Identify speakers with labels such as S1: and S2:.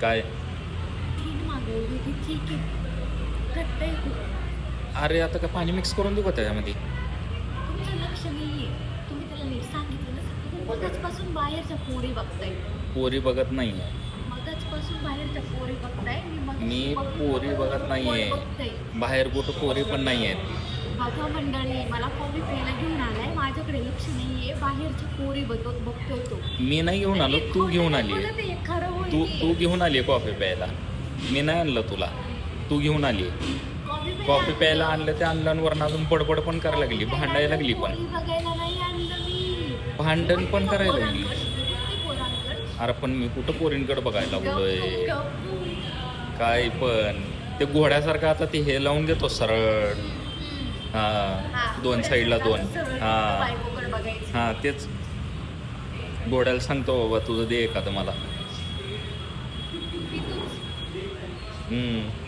S1: काय?
S2: मागवली होती ठीक आहे. घट्ट आहे खूप.
S1: अरे आता काय पाणी मिक्स करून देऊ का त्याच्यामध्ये?
S2: तुमचं लक्ष नाहीये. तुम्ही त्याला नीट सांगितलं ना मगचपासून बाहेरच्या पोरी बघताय.
S1: पोरी बघत नाही आहे
S2: मगचपासून बाहेरच्या पोरी बघताय. मी मगाशी
S1: मी पोरी बघत नाहीये.
S2: बघताय.
S1: बाहेर कुठं पोरी पण नाही आहेत
S2: बघा मंडळी मला कॉफी प्यायला घेऊन आलाय. माझ्याकडे लक्ष नाहीये. बाहेरच्या पोरी बघतो बघतोय तो.
S1: मी नाही घेऊन आलो तू घेऊन आली.
S2: मला तू
S1: तू घेऊन आली आहे कॉफी प्यायला. मी नाही आणलं तुला. तू घेऊन आली.
S2: कॉफी
S1: कॉफी प्यायला आणलं ते आणलं अजून बडबड पण करायला लागली भांडायला लागली पण. भांडण पण करायला लागली. अरे पण मी कुठं पोरींकडे बघायला लागलोय? काय पण. ते घोड्यासारखं आता ते हे लावून देतो सरळ.
S2: हा,
S1: दोन साईडला दोन. हां
S2: हा.
S1: हा तेच. घोड्याला सांगतो बाबा तुझं दे एखादं मला.
S2: मी तूच.
S1: हम्म